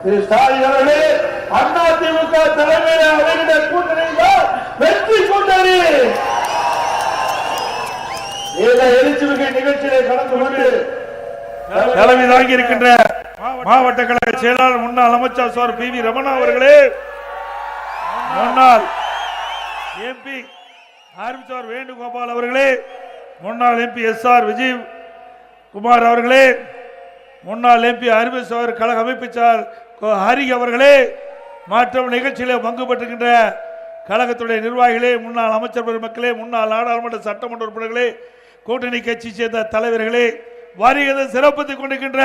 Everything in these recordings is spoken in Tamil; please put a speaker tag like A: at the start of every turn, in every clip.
A: திரு அவர்களே அண்ணா திமுக தலைமையில அமைகின்ற கூட்டணி தான் வெற்றி கூட்டணி. இந்த எழுச்சிமிகு நிகழ்ச்சியை கலந்து கொண்டு
B: தலைமை தாங்கி இருக்கின்ற மாவட்ட கழக செயலாளர் முன்னாள் அமைச்சர் சார் பி வி ரமணா அவர்களே முன்னாள் எம்பி ஆர்மிசார் வேணுகோபால் அவர்களே முன்னாள் MP S R Vijay Kumar அவர்களே முன்னாள் எம்பி அறிவிசார் கழக அமைப்பு சார் ஹரி அவர்களே மற்றும் நிகழ்ச்சியில் பங்கு பெற்றுகின்ற கழகத்துடைய நிர்வாகிகளே முன்னாள் அமைச்சர் பெருமக்களே முன்னாள் நாடாளுமன்ற சட்டமன்ற உறுப்பினர்களே கூட்டணி கட்சி சேர்ந்த தலைவர்களே வருகிறது சிறப்பித்துக் கொண்டிருக்கின்ற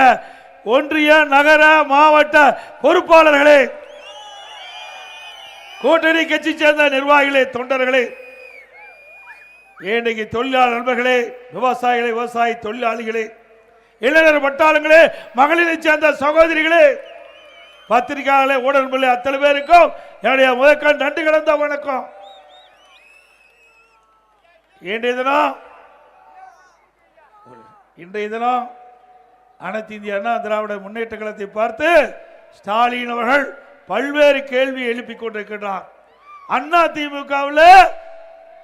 B: ஒன்றிய நகர மாவட்ட பொறுப்பாளர்களே கூட்டணி கட்சி சேர்ந்த நிர்வாகிகளே தொண்டர்களே இன்றைக்கு தொழிலாளர் நண்பர்களே விவசாயிகளே விவசாய தொழிலாளிகளே இளைஞர் வட்டாளங்களே மகளிரை சேர்ந்த சகோதரிகளே பத்திரிகையாளர்களே ஊடகங்களே அத்தனை பேருக்கும் என்னுடைய முதற்கண் நன்றி கலந்த வணக்கம். இன்றைய தினம் இன்றைய தினம் அனைத்து இந்திய அண்ணா திராவிட முன்னேற்ற கழகத்தை பார்த்து ஸ்டாலின் அவர்கள் பல்வேறு கேள்வி எழுப்பிக் கொண்டிருக்கிறார் அண்ணா திமுகவில்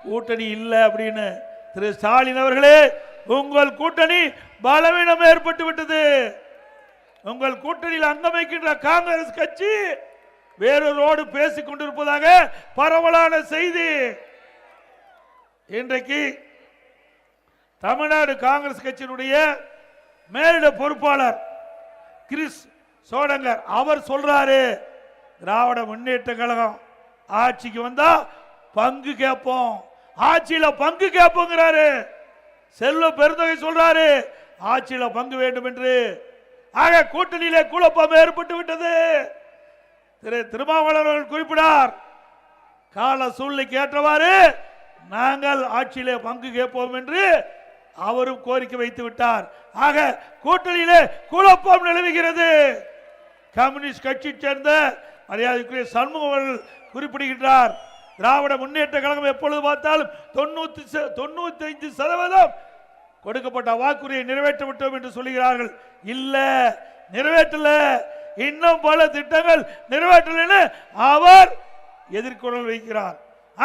B: கூட்டணி இல்லை அப்படின்னு திரு ஸ்டாலின் அவர்களே உங்கள் கூட்டணி பலவீனம் ஏற்பட்டு விட்டது. உங்கள் கூட்டணியில் அங்கமைக்கின்ற காங்கிரஸ் கட்சி வேறொருவோடு பேசிக் கொண்டிருப்பதாக பரவலான செய்தி. இன்றைக்கு தமிழ்நாடு காங்கிரஸ் கட்சியினுடைய மேலிட பொறுப்பாளர் கிறிஸ் சோடங்கர் அவர் சொல்றாரு திராவிட முன்னேற்ற கழகம் ஆட்சிக்கு வந்தா பங்கு கேட்போம். ஆட்சியில பங்கு கேட்போங்கிறாரு. செல்வ பெருந்தொகை சொல்றாரு ஆட்சியில பங்கு வேண்டும் என்று. ஆக கூட்டணியிலே குழப்பம் ஏற்பட்டு விட்டது. திரு திருமாவளவர்கள் அவர்கள் குறிப்பிடார். கால சூழ்நிலைக்கு ஏற்றவாறு நாங்கள் ஆட்சியிலே பங்கு கேட்போம் என்று அவரும் கோரிக்கை வைத்து விட்டார். ஆக கூட்டணியிலே குழப்பம் நிலவுகிறது. கம்யூனிஸ்ட் கட்சி சேர்ந்த மரியாதைக்குரிய சண்முகம் அவர்கள் குறிப்பிடுகின்றார். திராவிட முன்னேற்ற கழகம் எப்பொழுது பார்த்தாலும் தொண்ணூத்தி தொண்ணூத்தி ஐந்து சதவீதம் கொடுக்கப்பட்ட வாக்குறுதியை நிறைவேற்ற விட்டோம் என்று சொல்லுகிறார்கள். இல்ல நிறைவேற்றல. இன்னும் பல திட்டங்கள் நிறைவேற்றல அவர் எதிர்கொள்ள வைக்கிறார்.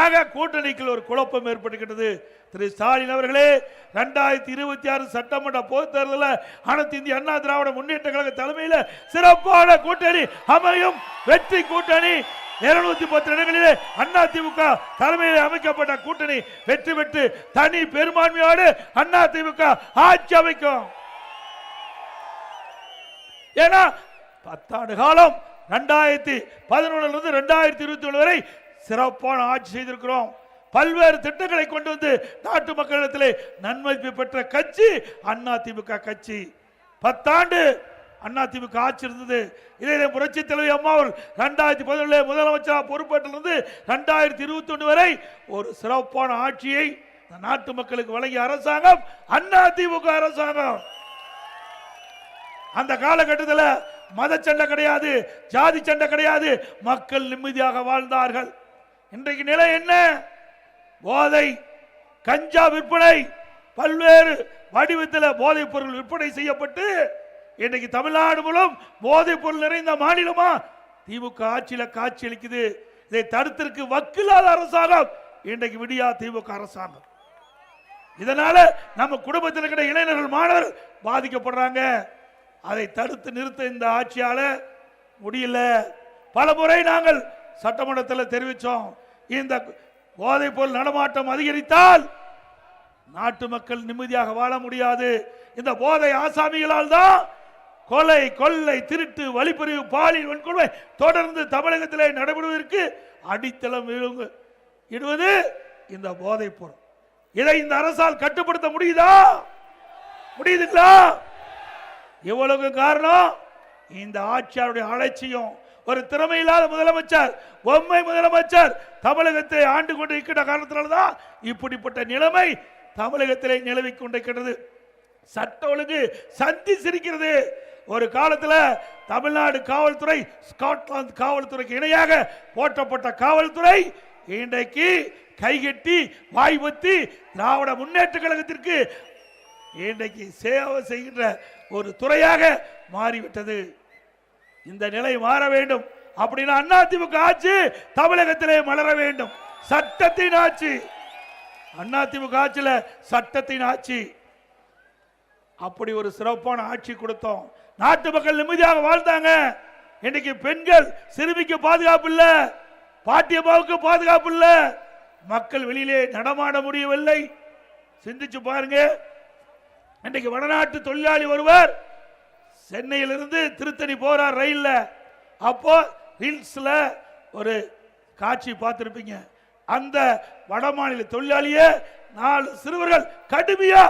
B: ஆக கூட்டணிக்குள் ஒரு குழப்பம் ஏற்பட்டுக்கிட்டது திரு ஸ்டாலின் அவர்களே ரெண்டாயிரத்தி இருபத்தி ஆறு சட்டமன்ற பொதுத் தேர்தலில் அனைத்து இந்திய அண்ணா திராவிட முன்னேற்ற கழக தலைமையில் சிறப்பான கூட்டணி அமையும். வெற்றி கூட்டணி இருநூத்தி பத்து இடங்களிலே அண்ணா திமுக தலைமையில் அமைக்கப்பட்ட கூட்டணி வெற்றி பெற்று தனி பெரும்பான்மையோடு அண்ணா திமுக ஆட்சி அமைக்கும். ஏன்னா பத்தாண்டு காலம் ரெண்டாயிரத்தி பதினொன்னுல இருந்து ரெண்டாயிரத்தி இருபத்தி ஒன்று வரை சிறப்பான ஆட்சி செய்திருக்கிறோம். பல்வேறு திட்டங்களை கொண்டு வந்து நாட்டு மக்களிடத்திலே நன்மதிப்பு பெற்ற கட்சி அண்ணா திமுக கட்சி. பத்தாண்டு அண்ணா திமுக ஆட்சி இருந்தது. இதே புரட்சி தலைவி அம்மா ரெண்டாயிரத்தி பதினொழு முதலமைச்சராக பொறுப்பேற்றிலிருந்து ரெண்டாயிரத்தி இருபத்தி ஒன்று வரை ஒரு சிறப்பான ஆட்சியை நாட்டு மக்களுக்கு வழங்கிய அரசாங்கம் அண்ணா திமுக அரசாங்கம். அந்த காலகட்டத்தில் மத சண்டை கிடையாது ஜாதி சண்டை கிடையாது மக்கள் நிம்மதியாக வாழ்ந்தார்கள். இன்றைக்கு நிலை என்ன? போதை கஞ்சா விற்பனை பல்வேறு வடிவத்தில் போதைப் பொருள் விற்பனை செய்யப்பட்டு இன்றைக்கு தமிழ்நாடு மூலம் போதைப் பொருள் நிறைந்த மாநிலமா? திமுக ஆட்சியில் காட்சி அளிக்குது. இதை தடுத்திருக்கு வக்கில்லாத அரசாங்கம். இன்றைக்கு விடியா திமுக அரசாங்கம். இதனால நம்ம குடும்பத்தில் இருக்கிற இளைஞர்கள் மாணவர் பாதிக்கப்படுறாங்க. அதை தடுத்து நிறுத்த இந்த ஆட்சியால முடியல. பல முறை நாங்கள் சட்டமன்றத்தில் தெரிவித்தோம் இந்த போதை பொருள் நடமாட்டம் அதிகரித்தால் நாட்டு மக்கள் நிம்மதியாக வாழ முடியாது. இந்த போதை ஆசாமிகளால் தான் கொலை கொள்ளை திருட்டு வழிப்பறிவு பாலியல் வன்கொடுமை தொடர்ந்து தமிழகத்திலே நடைபெறுவதற்கு அடித்தளம் விழுங்கு- இடுவது இந்த போதைப் பொருள் இதை இந்த அரசால் கட்டுப்படுத்த முடியுதா? முடியுதுங்களா? இவ்வளவு காரணம் இந்த ஆட்சியாருடைய அலட்சியம். ஒரு திறமை இல்லாத முதலமைச்சர் பொம்மை முதலமைச்சர் தமிழகத்தை ஆண்டு கொண்டு இருக்கின்ற காரணத்தினால்தான் இப்படிப்பட்ட நிலைமை தமிழகத்திலே நிலவி கொண்டிருக்கிறது சட்ட ஒழுங்கு சந்தி சிரிக்கிறது ஒரு காலத்தில் தமிழ்நாடு காவல்துறை ஸ்காட்லாந்து காவல்துறைக்கு இணையாக போற்றப்பட்ட காவல்துறை இன்றைக்கு கைகட்டி வாய்ப்பத்தி திராவிட முன்னேற்ற கழகத்திற்கு இன்றைக்கு சேவை செய்கின்ற ஒரு துறையாக மாறிவிட்டது. இந்த நிலை மாற வேண்டும் அப்படின்னா அதிமுக ஆட்சி தமிழகத்திலே மலர வேண்டும். சட்டத்தின் ஆட்சி. அதிமுக ஆட்சியில் சட்டத்தின் ஆட்சி. அப்படி ஒரு சிறப்பான ஆட்சி கொடுத்தோம். நாட்டு மக்கள் நிம்மதியாக வாழ்ந்தாங்க. இன்னைக்கு பெண்கள் சிறுமிக்கு பாதுகாப்பு இல்லை. பாட்டியம்மாவுக்கு பாதுகாப்பு இல்லை. மக்கள் வெளியிலே நடமாட முடியவில்லை. சிந்திச்சு பாருங்க. இன்னைக்கு வடநாட்டு தொழிலாளி ஒருவர் சென்னையிலிருந்து திருத்தணி போறார் ரயில்ல. அப்போ ஹில்ஸ்ல ஒரு காட்சி பார்த்துருப்பீங்க. அந்த வடமாநில தொழிலாளியே நாலு சிறுவர்கள் கடுமையா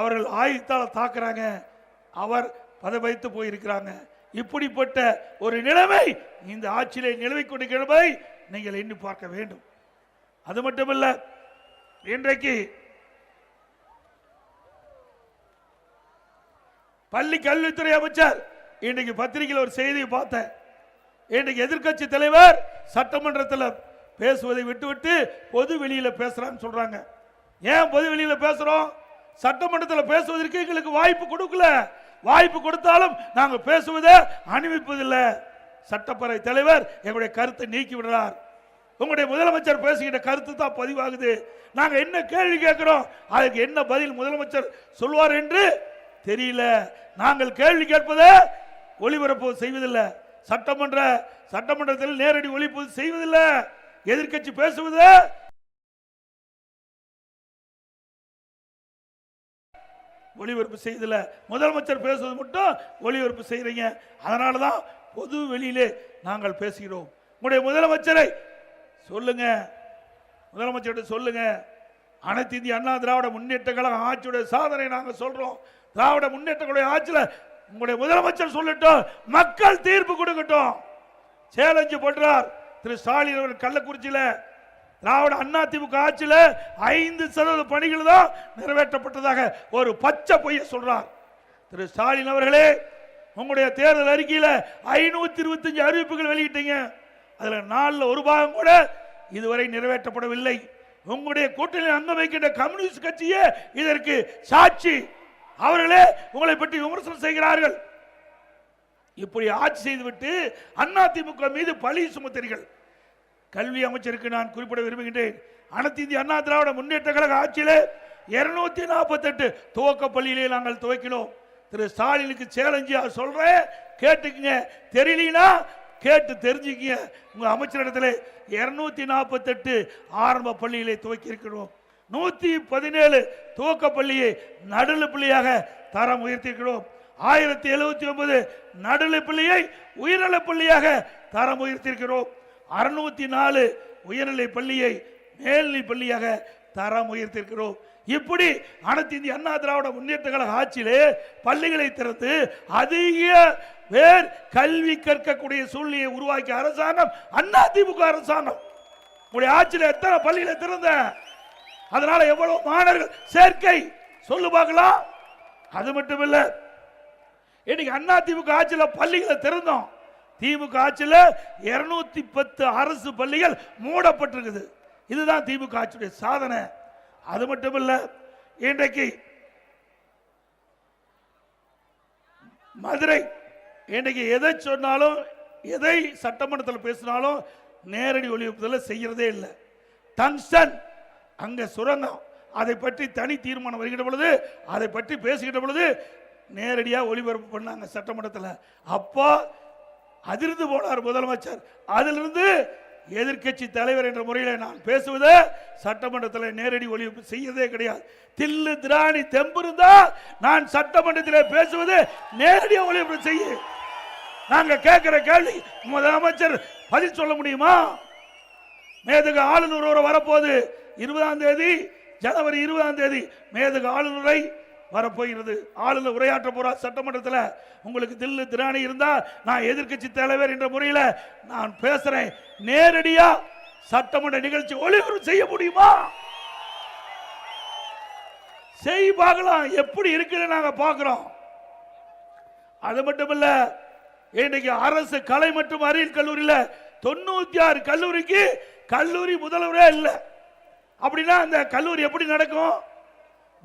B: அவர்கள் ஆயுதத்தால் தாக்குறாங்க. அவர் பதவைத்து போயிருக்கிறாங்க. இப்படிப்பட்ட ஒரு நிலைமை இந்த ஆட்சியிலே நிலவை கொண்டிருக்கிறதை நீங்கள் எண்ணி பார்க்க வேண்டும். அது மட்டுமல்ல இன்றைக்கு பள்ளி கல்வித்துறை அமைச்சர் இன்னைக்கு பத்திரிகையில் ஒரு செய்தியை பார்த்தேன். இன்னைக்கு எதிர்க்கட்சி தலைவர் சட்டமன்றத்தில் பேசுவதை விட்டுவிட்டு பொது வெளியில் பேசுறான்னு சொல்றாங்க. ஏன் பொது வெளியில் பேசுறோம்? சட்டமன்றத்தில் பேசுவதற்கு எங்களுக்கு வாய்ப்பு கொடுக்கல. வாய்ப்பு கொடுத்தாலும் நாங்கள் பேசுவதை அனுமதிப்பதில்லை. சட்டப்பேரவை தலைவர் எங்களுடைய கருத்தை நீக்கி விடுறார். உங்களுடைய முதலமைச்சர் பேசுகின்ற கருத்து தான் பதிவாகுது. நாங்கள் என்ன கேள்வி கேட்குறோம்? அதுக்கு என்ன பதில் முதலமைச்சர் சொல்வார் என்று தெரியல. நாங்கள் கேள்வி கேட்பதை ஒளிபரப்பு செய்வதில்லை. சட்டமன்ற சட்டமன்றத்தில் நேரடி ஒளிப்பு செய்வதில்லை. எதிர்க்கட்சி பேசுவது ஒளிபரப்பு செய்தல முதலமைச்சர் பேசுவது மட்டும் ஒளிபரப்பு செய்கிறீங்க அதனால தான் பொது வெளியிலே நாங்கள் பேசுகிறோம். உங்களுடைய முதலமைச்சரை சொல்லுங்க. முதலமைச்சர்கிட்ட சொல்லுங்க. அனைத்து இந்திய அண்ணா திராவிட முன்னேற்ற கழகம் ஆட்சியுடைய சாதனை நாங்கள் சொல்கிறோம் திராவிட முன்னேற்ற ஆட்சியில் உங்களுடைய முதலமைச்சர் சொல்லட்டும் மக்கள் தீர்ப்பு கொடுக்கட்டும். சேலஞ்சு பண்றார் திரு ஸ்டாலின் அவர்கள் கள்ளக்குறிச்சியில். திராவிட அண்ணா திமுக ஆட்சியில் ஐந்து சதவீத பணிகள் தான் நிறைவேற்றப்பட்டதாக ஒரு பச்சை பொய்ய சொல்றார். திரு ஸ்டாலின் அவர்களே உங்களுடைய தேர்தல் அறிக்கையில் ஐநூத்தி இருபத்தஞ்சு அறிவிப்புகள் வெளியிட்டீங்க. அதில் நாளில் ஒரு பாகம் கூட இதுவரை நிறைவேற்றப்படவில்லை. உங்களுடைய கூட்டணியில் அங்கம் வைக்கின்ற கம்யூனிஸ்ட் கட்சியே இதற்கு சாட்சி. அவர்களே உங்களை பற்றி விமர்சனம் செய்கிறார்கள். இப்படி ஆட்சி செய்துவிட்டு அதிமுக மீது பழி சுமத்தீர்கள். கல்வி அமைச்சருக்கு நான் குறிப்பிட விரும்புகின்றேன். அனைத்து இந்திய அண்ணா திராவிட முன்னேற்ற கழக ஆட்சியிலே இருநூத்தி நாற்பத்தெட்டு துவக்க பள்ளியிலே நாங்கள் துவக்கினோம். திரு ஸ்டாலினுக்கு சேலஞ்சு சொல்றேன் கேட்டுக்குங்க. தெரியலனா கேட்டு தெரிஞ்சுக்கிங்க. உங்க அமைச்சரிடத்தில் இருநூத்தி நாற்பத்தெட்டு ஆரம்ப பள்ளியிலே துவக்கி இருக்கிறோம் நூற்றி பதினேழு துவக்க பள்ளியை நடுநிலை பள்ளியாக தரம் உயர்த்தியிருக்கிறோம் ஆயிரத்தி எழுபத்தி ஒன்பது நடுநிலை பள்ளியை உயர்நிலை பள்ளியாக தரம் உயர்த்தியிருக்கிறோம் அறுநூத்தி நாலு உயர்நிலை பள்ளியை மேல்நிலை பள்ளியாக தரம் உயர்த்தியிருக்கிறோம் இப்படி அனைத்து இந்திய அண்ணா திராவிட முன்னேற்ற கழக ஆட்சியிலே பள்ளிகளை திறந்து அதிக பேர் கல்வி கற்கக்கூடிய சூழ்நிலையை உருவாக்கிய அரசாங்கம் அண்ணா திமுக அரசாங்கம். உங்களுடைய ஆட்சியில் எத்தனை பள்ளிகளை திறந்த அதனால எவ்வளவு மாணவர்கள் சேர்க்கை. சொல்லு பார்க்கலாம். அது மட்டும் இல்ல இன்னைக்கு அண்ணா திமுக ஆட்சியில் பள்ளிகளை திறந்தோம். திமுக ஆட்சியில் இருநூத்தி பத்து அரசு பள்ளிகள் மூடப்பட்டிருக்குது. இதுதான் திமுக ஆட்சியுடைய சாதனை. அது மட்டும் இல்ல இன்றைக்கு மதுரை இன்றைக்கு எதை சொன்னாலும் எதை சட்டமன்றத்தில் பேசினாலும் நேரடி ஒளிபரப்புதல் செய்யறதே இல்லை. டங்ஸ்டன் அங்கே சுரங்கம். அதை பற்றி தனி தீர்மானம் வருகிற பொழுது அதை பற்றி பேசுகிற பொழுது நேரடியாக ஒளிபரப்பு பண்ணாங்க சட்டமன்றத்தில். அப்போ அதிர்ந்து போனார் முதலமைச்சர். அதிலிருந்து எதிர்க்கட்சி தலைவர் என்ற முறையில் நான் பேசுவதை சட்டமன்றத்தில் நேரடி ஒளிபரப்பு செய்யறதே கிடையாது. தில்லு திராணி தெம்பு நான் சட்டமன்றத்தில் பேசுவது நேரடியாக ஒளிபரப்பு செய்ய. நாங்கள் கேட்கிற கேள்வி முதலமைச்சர் பதில் சொல்ல முடியுமா? மேதக ஆளுநர் ஒரு வரப்போகுது. இருபதாம் தேதி ஜனவரி இருபதாம் தேதி மேதகு ஆளுநரை வரப்போகிறது. ஆளுநர் உரையாற்ற போறார் சட்டமன்றத்தில். உங்களுக்கு தில்லு திராணி இருந்தால் நான் எதிர்க்கட்சி தலைவர் என்ற முறையில் நான் பேசுறேன். நேரடியா சட்டமன்ற நிகழ்ச்சி ஒளிபரப்பு செய்ய முடியுமா? செய் பார்க்கலாம். எப்படி இருக்குன்னு நாங்கள் பார்க்குறோம். அது மட்டும் இல்லை இன்னைக்கு அரசு கலை மற்றும் அறிவியல் கல்லூரியில் தொண்ணூத்தி ஆறு கல்லூரிக்கு கல்லூரி முதல்வரே இல்லை. அப்படின்னா அந்த கல்லூரி எப்படி நடக்கும்?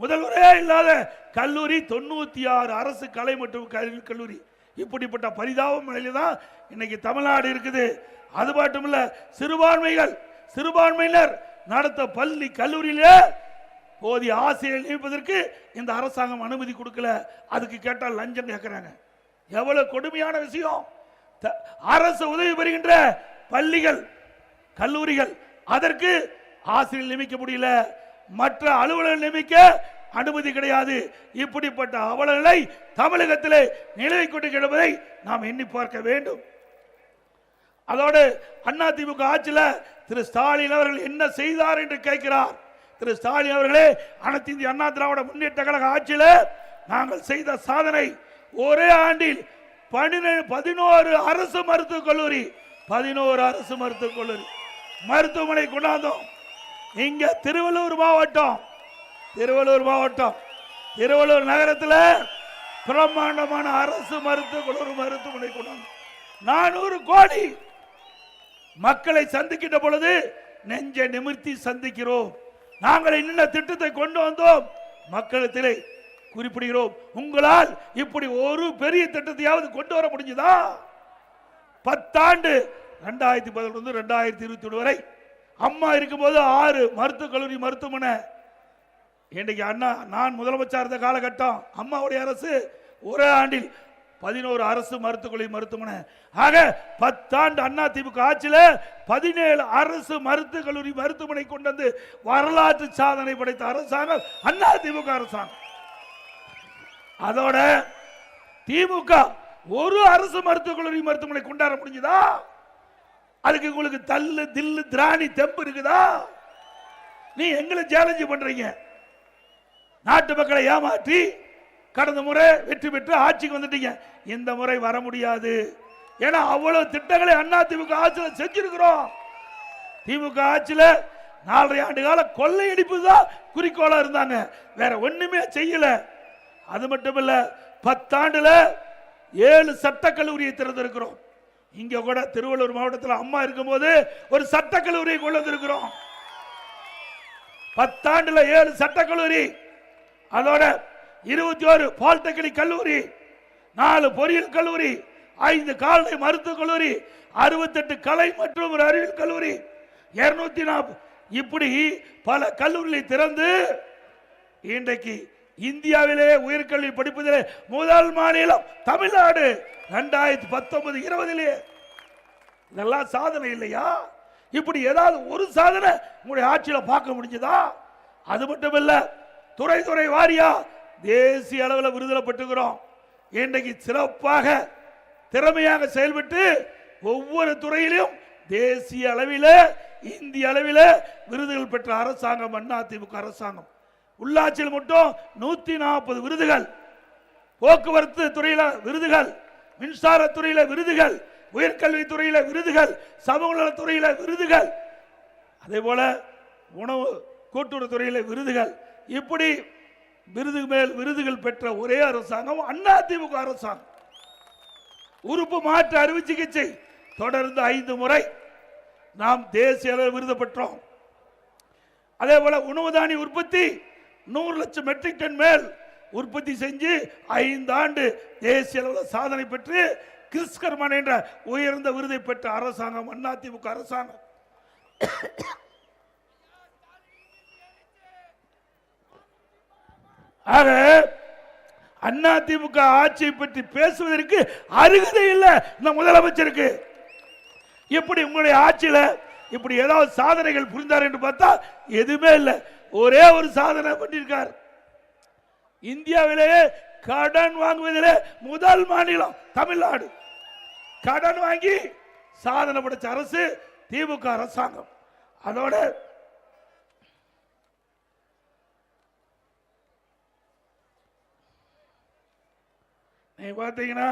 B: முதல்வரே இல்லாத கல்லூரி தொண்ணூத்தி ஆறு அரசு கலை மற்றும் கல்வி கல்லூரி. இப்படிப்பட்ட பரிதாப நிலையில தான் இன்னைக்கு தமிழ்நாடு இருக்குது. அது மட்டும் இல்ல சிறுபான்மைகள் சிறுபான்மையினர் நடத்த பள்ளி கல்லூரியில போதிய ஆசிரியர் நியமிப்பதற்கு இந்த அரசாங்கம் அனுமதி கொடுக்கல. அதுக்கு கேட்டால் லஞ்சம் கேட்கிறாங்க. எவ்வளவு கொடுமையான விஷயம். த- அரசு உதவி பெறுகின்ற பள்ளிகள் கல்லூரிகள் அதற்கு ஆசிரியர் நியமிக்க முடியல. மற்ற அலுவலர்கள் நியமிக்க அனுமதி கிடையாது. இப்படிப்பட்ட அவலநிலை தமிழகத்திலே நிலவை கொண்டு கிடப்பதை நாம் எண்ணி பார்க்க வேண்டும். அதோடு அண்ணா திமுக ஆட்சியில் திரு ஸ்டாலின் அவர்கள் என்ன செய்தார் என்று கேட்கிறார். திரு ஸ்டாலின் அவர்களே அனைத்து இந்திய அண்ணா திராவிட முன்னேற்ற கழக ஆட்சியில் நாங்கள் செய்த சாதனை ஒரே ஆண்டில் பன்னிரண்டு பதினோரு அரசு மருத்துவக் கல்லூரி பதினோரு அரசு மருத்துவக் கல்லூரி. மருத்துவமனை கொண்டாந்தோம். இங்க திருவள்ளூர் மாவட்டம். திருவள்ளூர் மாவட்டம். திருவள்ளூர் நகரத்தில் பிரம்மாண்டமான அரசு மருத்துவ மருத்துவமனை கொண்டாங்க. நானூறு கோடி மக்களை சந்திக்கின்ற பொழுது நெஞ்சை நிமிர்த்தி சந்திக்கிறோம். நாங்கள் என்ன திட்டத்தை கொண்டு வந்தோம்? மக்களிடத்திலே குறிப்பிடுகிறோம். உங்களால் இப்படி ஒரு பெரிய திட்டத்தையாவது கொண்டு வர முடிஞ்சதா? பத்தாண்டு ரெண்டாயிரத்தி பதினொன்று ரெண்டாயிரத்தி இருபத்தி ஒன்று வரை அம்மா இருக்கும்போது ஆறு மருத்துவக் கல்லூரி மருத்துவமனை. இன்றைக்கு அண்ணா நான் முதலமைச்சர் இருந்த காலகட்டம் அம்மாவுடைய அரசு ஒரே ஆண்டில் பதினோரு அரசு மருத்துவக் கல்லூரி மருத்துவமனை. ஆக பத்தாண்டு அண்ணா திமுக ஆட்சியில் பதினேழு அரசு மருத்துவக் கல்லூரி மருத்துவமனை கொண்டு வந்து வரலாற்று சாதனை படைத்த அரசாங்கம் அண்ணா திமுக அரசாங்கம். அதோட திமுக ஒரு அரசு மருத்துவக் கல்லூரி மருத்துவமனை கொண்டாட முடிஞ்சுதா? அதுக்கு உங்களுக்கு தள்ளு தில்லு திராணி தெம்பு இருக்குதா? நீ எங்களை சேலஞ்சு பண்றீங்க. நாட்டு மக்களை ஏமாற்றி கடந்த முறை வெற்றி பெற்று ஆட்சிக்கு வந்துட்டீங்க. இந்த முறை வர முடியாது. ஏன்னா அவ்வளவு திட்டங்களை அண்ணா திமுக ஆட்சியில் செஞ்சிருக்கிறோம். திமுக ஆட்சியில் நாலரை ஆண்டு கால கொள்ளையடிப்பு தான் குறிக்கோளா இருந்தாங்க. வேற ஒண்ணுமே செய்யல. அது மட்டும் இல்ல பத்தாண்டுல ஏழு சட்ட கல்லூரியை திறந்திருக்கிறோம். இங்க கூட திருவள்ளூர் மாவட்டத்தில் அம்மா இருக்கும்போது ஒரு சட்டக்கல்லூரி கொண்டு வந்திருக்கிறோம். பத்தாண்டுல ஏழு சட்டக்கல்லூரி. அதோட இருபத்தி ஒரு பாலிடெக்னிக் கல்லூரி நாலு பொறியியல் கல்லூரி ஐந்து கால்நடை மருத்துவக் கல்லூரி அறுபத்தெட்டு கலை மற்றும் ஒரு அறிவியல் கல்லூரி. இருநூத்தி நாற்பது இப்படி பல கல்லூரிகளை திறந்து இன்றைக்கு இந்தியாவிலே உயர்கல்வி படிப்பதிலே முதல் மாநிலம் தமிழ்நாடு. ரெண்டாயிரத்தி பத்தொன்பது இருபதுலேயே இதெல்லாம் சாதனை இல்லையா? இப்படி ஏதாவது ஒரு சாதனை உங்களுடைய ஆட்சியில் பார்க்க முடிஞ்சதா? அது மட்டும் இல்லை துறை துறை வாரியா தேசிய அளவில் விருதுல பெற்றுக்கிறோம். இன்றைக்கு சிறப்பாக திறமையாக செயல்பட்டு ஒவ்வொரு துறையிலும் தேசிய அளவில் இந்திய அளவில் விருதுகள் பெற்ற அரசாங்கம் அண்ணா திமுக அரசாங்கம். உள்ளாட்சியில் மட்டும் நூற்றி நாற்பது விருதுகள். போக்குவரத்து துறையில் விருதுகள். மின்சாரத்துறையில விருதுகள் உயர்கல்வித்துறையில விருதுகள் சமூக நலத்துறையில விருதுகள் அதே போல உணவு கூட்டுறவுத்துறையில விருதுகள். இப்படி விருது மேல் விருதுகள் பெற்ற ஒரே அரசாங்கம் அண்ணா திமுக அரசாங்கம். உறுப்பு மாற்று அறுவை சிகிச்சை தொடர்ந்து ஐந்து முறை நாம் தேசிய அளவில் விருது பெற்றோம். அதே போல உணவு தானிய உற்பத்தி நூறு லட்சம் மெட்ரிக் டன் மேல் உற்பத்தி செஞ்சு ஐந்து ஆண்டு தேசிய அளவில் சாதனை பெற்று கிறிஸ்கர்மன் என்ற உயர்ந்த விருதை பெற்ற அரசாங்கம் அதிமுக அரசாங்கம். ஆக அதிமுக ஆட்சியை பற்றி பேசுவதற்கு அருகதை இல்லை இந்த முதலமைச்சருக்கு. இப்படி உங்களுடைய ஆட்சியில் இப்படி ஏதாவது சாதனைகள் புரிந்தார் என்று பார்த்தா எதுவுமே இல்லை. ஒரே ஒரு சாதனை பண்ணியிருக்கார். இந்தியாவிலேயே கடன் வாங்குவதிலே முதல் மாநிலம் தமிழ்நாடு. கடன் வாங்கி சாதனை படைச்ச அரசு திமுக அரசாங்கம். அதோட நீ பார்த்தீங்கன்னா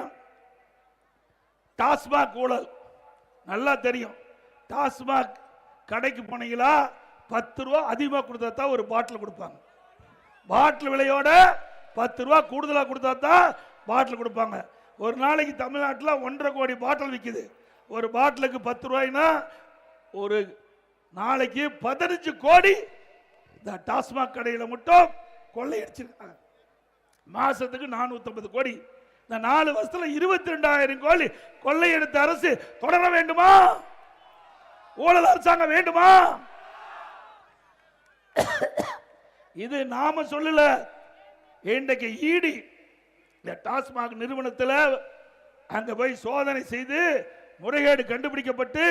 B: டாஸ்மாக் ஊழல் நல்லா தெரியும். டாஸ்மாக் கடைக்கு போனீங்களா பத்து ரூபா அதிகமாக கொடுத்தா தான் ஒரு பாட்டில் கொடுப்பாங்க. பாட்டில் விலையோட பத்து ரூபா கூடுதலாக கொடுத்தா தான் பாட்டில் கொடுப்பாங்க. ஒரு நாளைக்கு தமிழ்நாட்டில் ஒன்றரை கோடி பாட்டில் விற்கிது ஒரு பாட்டிலுக்கு பத்து ரூபாய்னா ஒரு நாளைக்கு பதினஞ்சு கோடி இந்த டாஸ்மாக் கடையில் மட்டும் கொள்ளையடிச்சிருக்காங்க. மாசத்துக்கு நானூற்றம்பது கோடி. இந்த நாலு வருஷத்தில் இருபத்தி ரெண்டாயிரம் கோடி கொள்ளையெடுத்த அரசு தொடர வேண்டுமா? ஊழல் அரசாங்கம் வேண்டுமா? இது நாம சொல்லல. இன்றைக்கு ஈடி இந்த டாஸ்மாக் நிறுவனத்தில் அங்க போய் சோதனை செய்து முறைகேடு கண்டுபிடிக்கப்பட்டு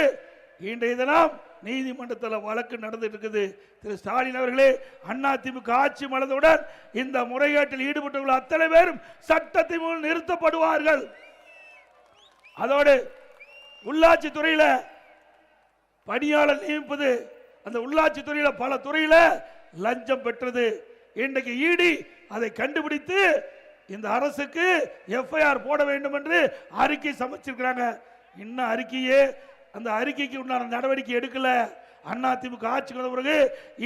B: இன்றைய தினம் நீதிமன்றத்தில் வழக்கு நடந்துட்டு இருக்குது. திரு ஸ்டாலின் அவர்களே அண்ணா திமுக ஆட்சி மலர்ந்தவுடன் இந்த முறைகேட்டில் ஈடுபட்டுள்ள அத்தனை பேரும் சட்டத்தை முன் நிறுத்தப்படுவார்கள். அதோடு உள்ளாட்சி துறையில் பணியாளர் நியமிப்பது அந்த உள்ளாட்சி துறையில் பல துறையில் லஞ்சம் பெற்றது. இன்றைக்கு ஈடி அதை கண்டுபிடித்து இந்த அரசுக்கு எஃப்ஐஆர் போட வேண்டும் என்று அறிக்கை சமைச்சிருக்கிறாங்க இன்னும் அறிக்கையே அந்த அறிக்கைக்கு உண்டான நடவடிக்கை எடுக்கல. அண்ணா ஆட்சிக்கு வந்த பிறகு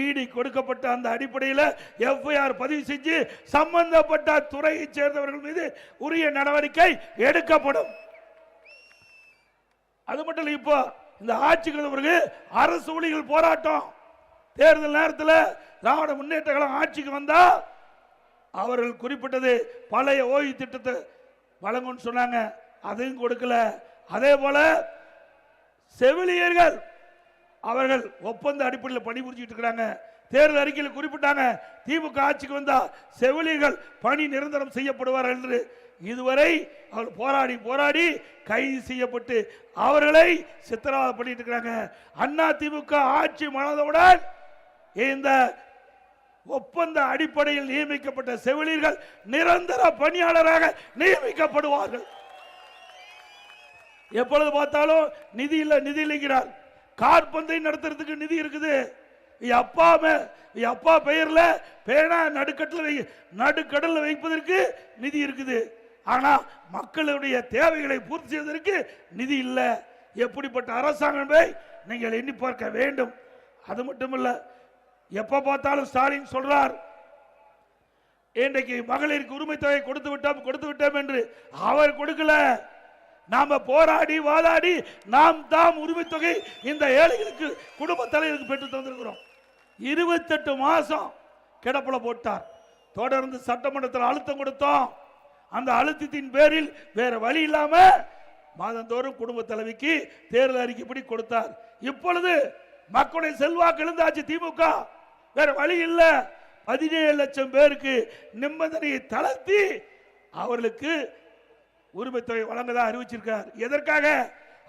B: இடி கொடுக்கப்பட்ட அந்த அடிப்படையில் எஃப்ஐஆர் பதிவு செஞ்சு சம்பந்தப்பட்ட துறையை சேர்ந்தவர்கள் மீது உரிய நடவடிக்கை எடுக்கப்படும். அது மட்டும் இல்லை இப்போ இந்த ஆட்சிக்கு வந்த பிறகு அரசு ஊழியர்கள் போராட்டம். தேர்தல் நேரத்தில் திராவிட முன்னேற்ற கழகம் ஆட்சிக்கு வந்தால் அவர்கள் குறிப்பிட்டது பழைய ஓய்வு திட்டத்தை வழங்கும்னு சொன்னாங்க. அதையும் கொடுக்கல. அதே போல செவிலியர்கள் அவர்கள் ஒப்பந்த அடிப்படையில் பணிபுரிஞ்சிட்டு இருக்கிறாங்க. தேர்தல் அறிக்கையில் குறிப்பிட்டாங்க திமுக ஆட்சிக்கு வந்தால் செவிலியர்கள் பணி நிரந்தரம் செய்யப்படுவார்கள் என்று. இதுவரை அவர் போராடி போராடி கைது செய்யப்பட்டு அவர்களை சித்திரவதை பண்ணிட்டு இருக்கிறாங்க. அண்ணா திமுக ஆட்சி மனதவுடன் இந்த ஒப்பந்த அடிப்படையில் நியமிக்கப்பட்ட செவிலியர்கள் நிரந்தர பணியாளராக நியமிக்கப்படுவார்கள். எப்பொழுது பார்த்தாலும் நிதி இல்லை நிதி இல்லைங்கிறார். கார் நடத்துறதுக்கு நிதி இருக்குது. என் அப்பா என் அப்பா பெயர்ல பேனா நடுக்கட்டில் வை நடுக்கடலில் வைப்பதற்கு நிதி இருக்குது. ஆனால் மக்களுடைய தேவைகளை பூர்த்தி செய்வதற்கு நிதி இல்லை. எப்படிப்பட்ட அரசாங்கமே நீங்கள் எண்ணி பார்க்க வேண்டும். அது மட்டும் இல்லை எப்ப பார்த்தாலும் ஸ்டாலின் சொல்றார் இன்றைக்கு மகளிருக்கு உரிமை தொகை கொடுத்து விட்டோம் கொடுத்து விட்டோம் என்று அவர் கொடுக்கல. நாம போராடி வாதாடி நாம் தாம் உரிமை தொகை இந்த ஏழைகளுக்கு குடும்ப தலைவருக்கு பெற்று தந்திருக்கிறோம். இருபத்தெட்டு மாசம் கிடப்பில் போட்டார். தொடர்ந்து சட்டமன்றத்தில் அழுத்தம் கொடுத்தோம். அந்த அழுத்தத்தின் பேரில் வேற வழி இல்லாம மாதந்தோறும் குடும்ப தலைவிக்கு தேர்தல் அறிக்கைப்படி கொடுத்தார். இப்பொழுது மக்களுடைய செல்வாக்கு எழுந்தாச்சு திமுக. வேற வழி இல்லை. பதினேழு லட்சம் பேருக்கு நிபந்தனையை தளர்த்தி அவர்களுக்கு உரிமை தொகை வழங்கதா அறிவிச்சிருக்கார். எதற்காக?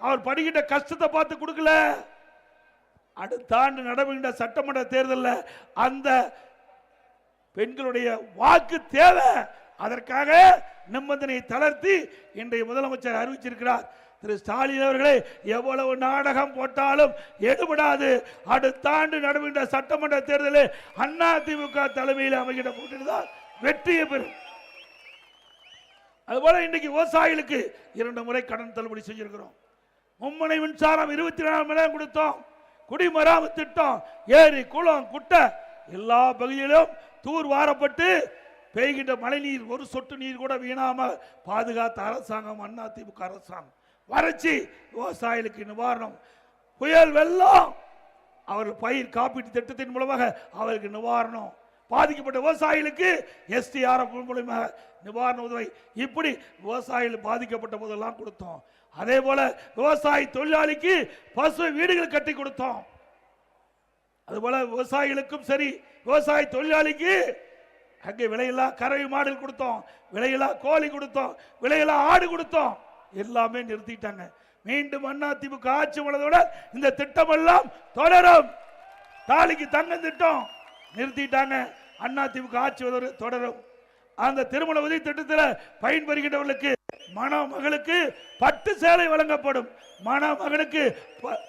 B: அவர் படுகின்ற கஷ்டத்தை பார்த்து கொடுக்கல. அடுத்த ஆண்டு நடைபெறுகின்ற சட்டமன்ற தேர்தலில் அந்த பெண்களுடைய வாக்கு தேவை. அதற்காக நிபந்தனையை தளர்த்தி இன்றைய முதலமைச்சர் அறிவிச்சிருக்கிறார். திரு ஸ்டாலின் அவர்களே எவ்வளவு நாடகம் போட்டாலும் எடுபடாது. அடுத்த ஆண்டு நடைபெறுகின்ற சட்டமன்ற தேர்தலில் அண்ணா திமுக தலைமையில் அமைகின்ற கூட்டணிதான் வெற்றியை பெறும். அதுபோல இன்னைக்கு விவசாயிகளுக்கு இரண்டு முறை கடன் தள்ளுபடி செஞ்சிருக்கிறோம். மும்முனை மின்சாரம் இருபத்தி நாலு மணி நேரம் கொடுத்தோம். குடிமராமத்து திட்டம் ஏரி குளம் குட்டை எல்லா பகுதியிலும் தூர் வாரப்பட்டு பெய்கின்ற மழை நீர் ஒரு சொட்டு நீர் கூட வீணாமல் பாதுகாத்த அரசாங்கம் அண்ணா திமுக அரசாங்கம். வறட்சி விவசாயிகளுக்கு நிவாரணம் புயல் வெள்ளம் அவர்கள் பயிர் காப்பீட்டு திட்டத்தின் மூலமாக அவருக்கு நிவாரணம் பாதிக்கப்பட்ட விவசாயிகளுக்கு எஸ்டிஆர்எஃப் மூலமாக நிவாரண உதவி. இப்படி விவசாயிகள் பாதிக்கப்பட்ட போதெல்லாம் கொடுத்தோம். அதே போல விவசாயி தொழிலாளிக்கு பசு வீடுகள் கட்டி கொடுத்தோம். அதுபோல விவசாயிகளுக்கும் சரி விவசாய தொழிலாளிக்கு அங்கே விலையில்லா கறவை மாடுகள் கொடுத்தோம். விலையில்லா கோழி கொடுத்தோம். விலையில்லா ஆடு கொடுத்தோம். எல்லாமே நிறுத்திட்டாங்க. மீண்டும் அண்ணா திமுக ஆட்சி உள்ளதோட இந்த திட்டம் எல்லாம் தொடரும். தாலிக்கு தங்க திட்டம் நிறுத்திட்டாங்க. அண்ணா திமுக ஆட்சி தொடரும். அந்த திருமண உதவி திட்டத்தில் பயன்பெறுகின்றவர்களுக்கு மணமகளுக்கு பட்டு சேலை வழங்கப்படும். மணமகனுக்கு ப-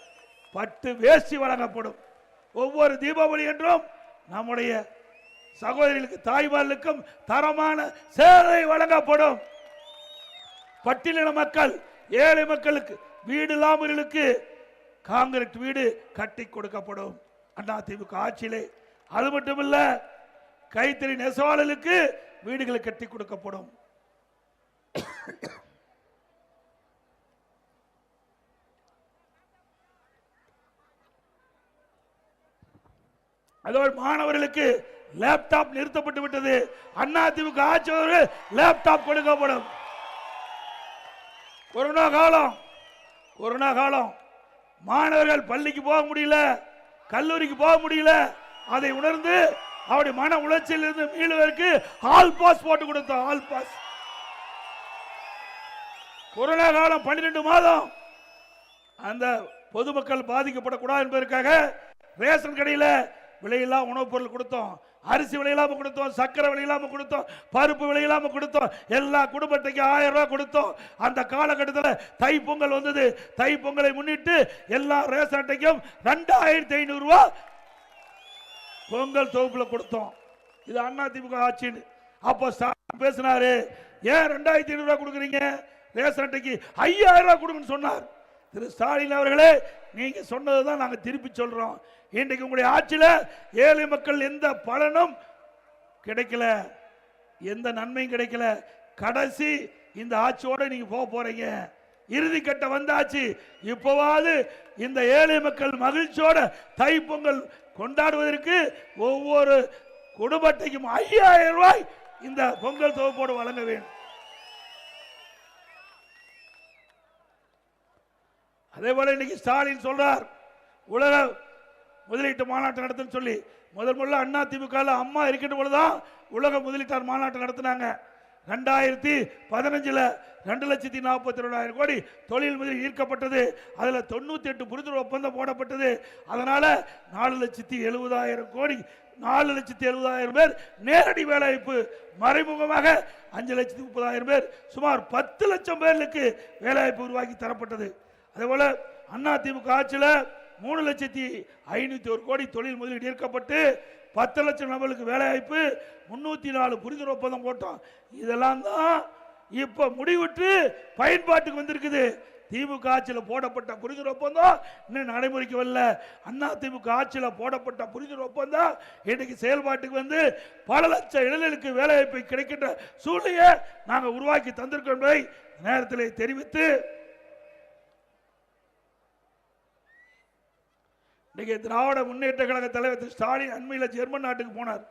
B: பட்டு வேஷ்டி வழங்கப்படும். ஒவ்வொரு தீபாவளி என்றும் நம்முடைய சகோதரிகளுக்கு தாய்மார்களுக்கும் தரமான சேலை வழங்கப்படும். பட்டியலின மக்கள் ஏழை மக்களுக்கு வீடு இல்லாமலுக்கு காங்கிரீட் வீடு கட்டி கொடுக்கப்படும். அண்ணா திமுக ஆட்சியிலே. அது மட்டுமல்ல கைத்தறி நெசவாளர்களுக்கு வீடுகளை கட்டி கொடுக்கப்படும். அதோடு மாணவர்களுக்கு லேப்டாப் நிறுத்தப்பட்டு விட்டது அண்ணா ஆட்சியர்கள் லேப்டாப் கொடுக்கப்படும். கொரோனா காலம் கொரோனா காலம் மாணவர்கள் பள்ளிக்கு போக முடியல கல்லூரிக்கு போக முடியல. அதை உணர்ந்து அவருடைய மன உளைச்சல் இருந்து மீளுவதற்கு ஆல் பாஸ் போட்டு கொடுத்தோம் ஆல் பாஸ் கொரோனா காலம் பன்னிரெண்டு மாதம். அந்த பொதுமக்கள் பாதிக்கப்படக்கூடாது என்பதற்காக ரேஷன் கடையில் விலையில்லா உணவுப் பொருள் கொடுத்தோம். அரிசி விலையில்லாம கொடுத்தோம் சக்கரை விலையில்லாம கொடுத்தோம் பருப்பு விலையில்லாம கொடுத்தோம் எல்லா குடும்பத்துக்கும் ஆயிரம் ரூபாய் கொடுத்தோம். அந்த காலகட்டத்தில் தை பொங்கல் வந்தது. தை பொங்கலை முன்னிட்டு எல்லா ரேஷன் அட்டைக்கும் ரெண்டாயிரத்தி ஐநூறு பொங்கல் தொகுப்புல கொடுத்தோம். இது அண்ணா திமுக ஆட்சின்னு. அப்போ பேசினாரு ஏன் ரெண்டாயிரத்தி ஐநூறுரூவா கொடுக்குறீங்க? ரேஷன் அட்டைக்கு ஐயாயிரம் ரூபா கொடுங்கன்னு சொன்னார். திரு ஸ்டாலின் அவர்களே நீங்க சொன்னதை தான் நாங்கள் திருப்பி சொல்றோம். இன்றைக்கு உங்களுடைய ஆட்சியில் ஏழை மக்கள் எந்த பலனும் கிடைக்கல. எந்த நன்மையும் கிடைக்கல. கடைசி இந்த ஆட்சியோட நீங்க போக போறீங்க. இறுதி கட்ட வந்தாச்சு. இப்போவாது இந்த ஏழை மக்கள் மகிழ்ச்சியோட தை பொங்கல் கொண்டாடுவதற்கு ஒவ்வொரு குடும்பத்தையும் ஐயாயிரம் ரூபாய் இந்த பொங்கல் தொகுப்போடு வழங்க வேண்டும். அதே போல இன்னைக்கு ஸ்டாலின் சொல்றார் உலக முதலீட்டு மாநாட்டம் நடத்துன்னு சொல்லி. முதல் முதல்ல அண்ணா திமுக அம்மா இருக்கின்ற பொழுதுதான் உலக முதலீட்டார் மாநாட்டம் நடத்தினாங்க. ரெண்டாயிரத்தி பதினஞ்சில் ரெண்டு லட்சத்தி நாற்பத்தி ரெண்டாயிரம் கோடி தொழில் முதலில் ஈர்க்கப்பட்டது. அதில் தொண்ணூற்றி எட்டு புரிந்துணர்வு ஒப்பந்தம் போடப்பட்டது. அதனால் நாலு லட்சத்தி எழுபதாயிரம் கோடி நாலு லட்சத்தி எழுபதாயிரம் பேர் நேரடி வேலைவாய்ப்பு. மறைமுகமாக அஞ்சு லட்சத்தி முப்பதாயிரம் பேர் சுமார் பத்து லட்சம் பேர்களுக்கு வேலைவாய்ப்பு உருவாக்கி தரப்பட்டது. அதேபோல அண்ணா திமுக ஆட்சியில் மூணு லட்சத்தி ஐநூற்றி ஒரு கோடி தொழில் முதலீடு ஈர்க்கப்பட்டு பத்து லட்சம் நபர்களுக்கு வேலைவாய்ப்பு முன்னூற்றி நாலு புரிந்துணர்வு ஒப்பந்தம் போட்டோம். இதெல்லாம் தான் இப்போ முடிவுற்று பயன்பாட்டுக்கு வந்திருக்குது. திமுக ஆட்சியில் போடப்பட்ட புரிந்துணர்வு ஒப்பந்தம் இன்னும் நடைமுறைக்கு வரல. அண்ணா திமுக ஆட்சியில் போடப்பட்ட புரிந்துணர்வு ஒப்பந்தம் இன்னைக்கு செயல்பாட்டுக்கு வந்து பல லட்சம் இளைஞர்களுக்கு வேலைவாய்ப்பு கிடைக்கின்ற சூழ்நிலையை நாங்கள் உருவாக்கி தந்திருக்கோம் நேரத்தில் தெரிவித்து இன்றைக்கி திராவிட முன்னேற்ற கழக தலைவர் திரு ஸ்டாலின் அண்மையில் ஜெர்மன் நாட்டுக்கு போனார்.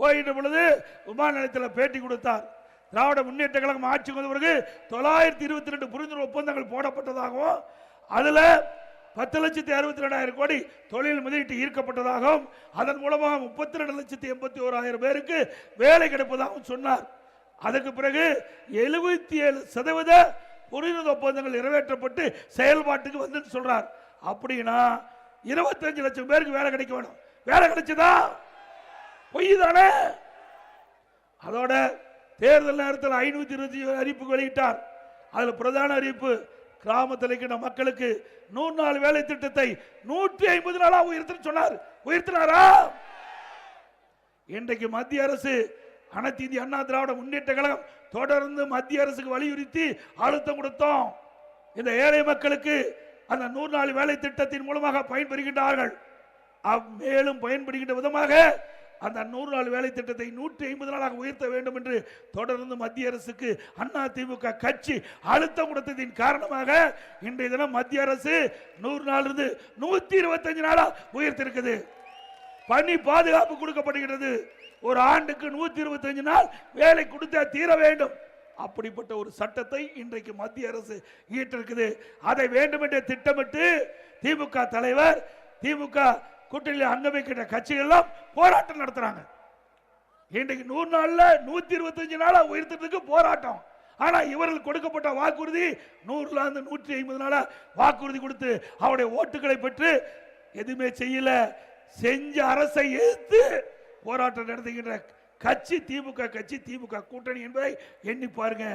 B: போயிட்ட பொழுது விமான நிலையத்தில் பேட்டி கொடுத்தார். திராவிட முன்னேற்ற கழகம் ஆட்சிக்கு வந்த பிறகு தொள்ளாயிரத்தி இருபத்தி ரெண்டு புரிந்துணர்வு ஒப்பந்தங்கள் போடப்பட்டதாகவும் அதில் பத்து லட்சத்தி அறுபத்தி ரெண்டாயிரம் கோடி தொழில் முதலீட்டு ஈர்க்கப்பட்டதாகவும் அதன் மூலமாக முப்பத்தி ரெண்டு லட்சத்தி எண்பத்தி ஓராயிரம் பேருக்கு வேலை கிடைப்பதாகவும் சொன்னார். அதுக்கு பிறகு எழுபத்தி ஏழு சதவீத புரிந்துணர்வு ஒப்பந்தங்கள் நிறைவேற்றப்பட்டு செயல்பாட்டுக்கு வந்துன்னு சொல்கிறார் அப்படின்னா இருபத்தஞ்சு லட்சம் பேருக்கு வேலை கிடைக்க வேணும். வேலை கிடைச்சதா? பொய் தானே அதோட தேர்தல் நேரத்தில் ஐநூத்தி இருபத்தி அறிவிப்பு வெளியிட்டார். அதில் பிரதான அறிவிப்பு கிராமத்தில் இருக்கின்ற மக்களுக்கு நூறு நாள் வேலை திட்டத்தை நூற்றி ஐம்பது நாளா உயர்த்துன்னு சொன்னார். உயர்த்தினாரா? இன்றைக்கு மத்திய அரசு அனைத்து இந்திய அண்ணா திராவிட முன்னேற்ற கழகம் தொடர்ந்து மத்திய அரசுக்கு வலியுறுத்தி அழுத்தம் கொடுத்தோம். இந்த ஏழை மக்களுக்கு அந்த நூறு நாள் வேலை திட்டத்தின் மூலமாக பயன்பெறுகின்றார்கள். அவ் மேலும் பயன்படுகின்ற விதமாக அந்த நூறு நாள் வேலை திட்டத்தை நூற்றி ஐம்பது நாளாக உயர்த்த வேண்டும் என்று தொடர்ந்து மத்திய அரசுக்கு அண்ணா திமுக கட்சி அழுத்தம் கொடுத்ததின் காரணமாக இன்றைய தினம் மத்திய அரசு நூறு நாள் இருந்து நூத்தி இருபத்தஞ்சு நாளா உயர்த்திருக்குது. பணி பாதுகாப்பு கொடுக்கப்படுகிறது ஒரு ஆண்டுக்கு நூத்தி இருபத்தஞ்சு நாள் வேலை கொடுத்தா தீர வேண்டும். அப்படிப்பட்ட ஒரு சட்டத்தை இன்றைக்கு மத்திய அரசு ஈட்டிருக்குது. அதை வேண்டுமென்றே திட்டமிட்டு திமுக தலைவர் திமுக கூட்டணியில் அங்கமைக்கின்ற கட்சிகள்லாம் கட்சிகள் எல்லாம் போராட்டம் நடத்துறாங்க. இன்றைக்கு நூறு நாள்ல நூத்தி இருபத்தஞ்சு நாளா உயர்த்ததுக்கு போராட்டம். ஆனா இவர்கள் கொடுக்கப்பட்ட வாக்குறுதி நூறுல இருந்து நூற்றி ஐம்பது நாளா வாக்குறுதி கொடுத்து அவருடைய ஓட்டுகளை பெற்று எதுவுமே செய்யல. செஞ்ச அரசை எதிர்த்து போராட்டம் நடத்துகின்ற கட்சி திமுக கட்சி திமுக கூட்டணி என்பதை எண்ணி பாருங்க.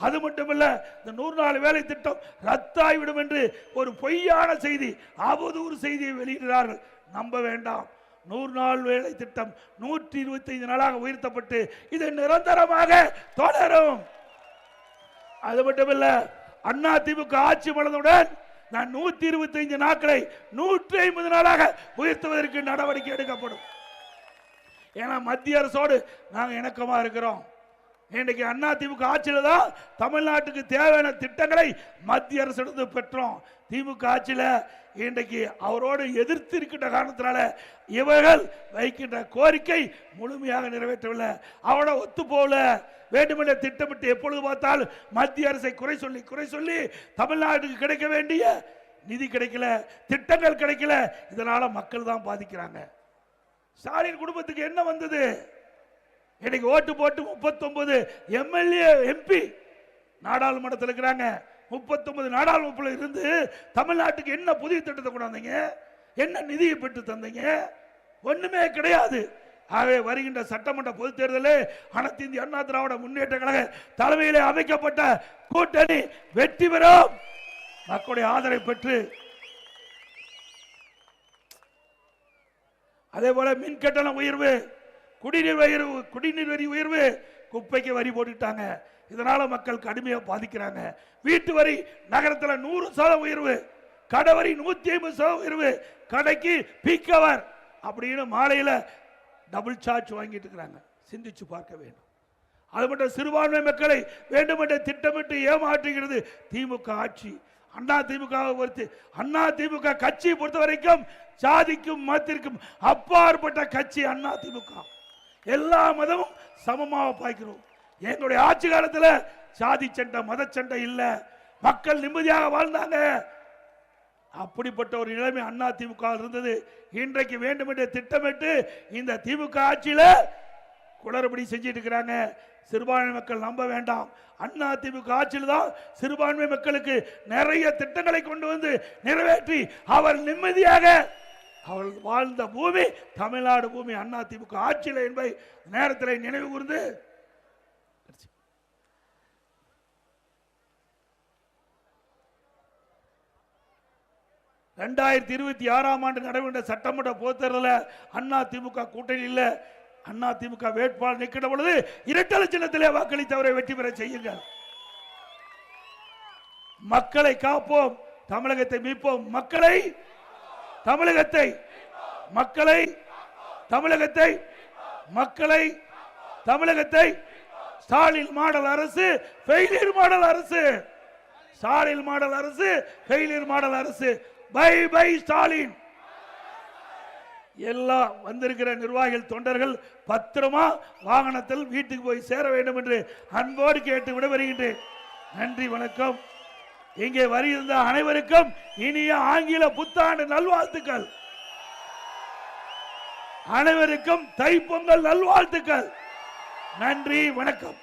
B: அது மட்டுமல்ல இந்த நூறு நாள் வேலை திட்டம் ரத்தாய்விடும் என்று ஒரு பொய்யான செய்தி அவதூறு செய்தியை வெளியிடுகிறார்கள். நம்ப வேண்டாம். நூறு நாள் வேலை திட்டம் நூற்றி இருபத்தி ஐந்து நாளாக உயர்த்தப்பட்டு இது நிரந்தரமாக தொடரும். அது மட்டுமல்ல அண்ணா திமுக ஆட்சி மலர்ந்தவுடன் நான் நூத்தி இருபத்தி ஐந்து நாட்களை நூற்றி ஐம்பது நாளாக உயர்த்துவதற்கு நடவடிக்கை எடுக்கப்படும். ஏன்னா மத்திய அரசோடு நாங்கள் இணக்கமாக இருக்கிறோம். இன்றைக்கு அண்ணா திமுக ஆட்சியில் தான் தமிழ்நாட்டுக்கு தேவையான திட்டங்களை மத்திய அரசு பெற்றோம். திமுக ஆட்சியில் இன்றைக்கு அவரோடு எதிர்த்து இருக்கின்ற காரணத்தினால இவர்கள் வைக்கின்ற கோரிக்கை முழுமையாக நிறைவேற்றவில்லை. அவரோட ஒத்து போகல. வேண்டுமென்ற திட்டமிட்டு எப்பொழுது பார்த்தாலும் மத்திய அரசை குறை சொல்லி குறை சொல்லி தமிழ்நாட்டுக்கு கிடைக்க வேண்டிய நிதி கிடைக்கல திட்டங்கள் கிடைக்கல. இதனால் மக்கள் தான் பாதிக்கிறாங்க. ஸ்டாலின் குடும்பத்துக்கு என்ன வந்தது? இன்னைக்கு ஓட்டு போட்டு முப்பத்தொன்பது எம்எல்ஏ எம்பி நாடாளுமன்றத்தில் இருக்கிறாங்க. முப்பத்தொன்பது நாடாளுமன்றத்தில் இருந்து தமிழ்நாட்டுக்கு என்ன புதிய திட்டத்தை கொண்டாந்தீங்க என்ன நிதியை பெற்று தந்தீங்க? ஒண்ணுமே கிடையாது. ஆகவே வருகின்ற சட்டமன்ற பொதுத் தேர்தலில் அனைத்து இந்திய அண்ணா திராவிட முன்னேற்ற கழக தலைமையிலே அமைக்கப்பட்ட கூட்டணி வெற்றி பெறும். மக்களுடைய ஆதரவை பெற்று அதே போல மின் கட்டண உயர்வு குடிநீர் உயர்வு குடிநீர் வரி உயர்வு குப்பைக்கு வரி போட்டுட்டாங்க. இதனால மக்கள் கடுமையாக பாதிக்கிறாங்க. வீட்டு வரி நகரத்தில் நூறு சதவீத உயர்வு கடை வரி நூத்தி ஐம்பது சதவீத உயர்வு கடைக்கு பீக்கவர் அப்படின்னு மாலையில் டபுள் சார்ஜ் வாங்கிட்டு இருக்கிறாங்க. சிந்திச்சு பார்க்க வேண்டும். அது மட்டும் சிறுபான்மை மக்களை வேண்டுமென்ற திட்டமிட்டு ஏமாற்றுகிறது திமுக ஆட்சி. அண்ணா திமுக பொறுத்து அண்ணா திமுக கட்சியை பொறுத்த வரைக்கும் சாதிக்கும் மதத்திற்கும் அப்பாற்பட்ட கட்சி அண்ணா திமுக. எல்லா மதமும் சமமாக பாய்க்கிறோம். எங்களுடைய ஆட்சி காலத்தில் சாதி சண்டை மத சண்டை இல்லை. மக்கள் நிம்மதியாக வாழ்ந்தாங்க. அப்படிப்பட்ட ஒரு நிலைமை அண்ணா திமுக இருந்தது. இன்றைக்கு வேண்டுமென்றே திட்டமிட்டு இந்த திமுக ஆட்சியில் குளறுபடி செஞ்சிட்டு இருக்கிறாங்க சிறுபான்மை மக்கள் நம்ப வேண்டாம். அண்ணா திமுக ஆட்சியில் தான் சிறுபான்மை மக்களுக்கு நிறைய திட்டங்களை கொண்டு வந்து நிறைவேற்றி அவர் நிம்மதியாக அவள் வாழ்ந்த பூமி தமிழ்நாடு பூமி அண்ணா திமுக ஆட்சியில் என்பதை நேரத்தில் நினைவு கூர்ந்து. ரெண்டாயிரத்தி இருபத்தி ஆறாம் ஆண்டு நடைபெற்ற சட்டமன்ற பொதுத்தேர்தலில் அண்ணா திமுக கூட்டணியில் அண்ணா திமுக வேட்பாளர் நிற்கிற பொழுது இரட்டலை சின்னத்திலே வாக்களித்தவரை வெற்றி பெற செய்யுங்கள். மக்களை காப்போம் தமிழகத்தை மீட்போம். மக்களை தமிழகத்தை மக்களை தமிழகத்தை மக்களை தமிழகத்தை. ஸ்டாலின் மாடல் அரசு ஃபெயிலியர் மாடல் அரசு. ஸ்டாலின் மாடல் அரசு ஃபெயிலியர் மாடல் அரசு. Bye bye Stalin. எல்லா வந்திருக்கிற நிர்வாகிகள் தொண்டர்கள் பத்திரமா வாகனத்தில் வீட்டுக்கு போய் சேர வேண்டும் என்று அன்போடு கேட்டு விடைபெறுகின்றேன். நன்றி வணக்கம். இங்கே வருகின்ற அனைவருக்கும் இனிய ஆங்கில புத்தாண்டு நல்வாழ்த்துக்கள். அனைவருக்கும் தைப்பொங்கல் நல்வாழ்த்துக்கள். நன்றி வணக்கம்.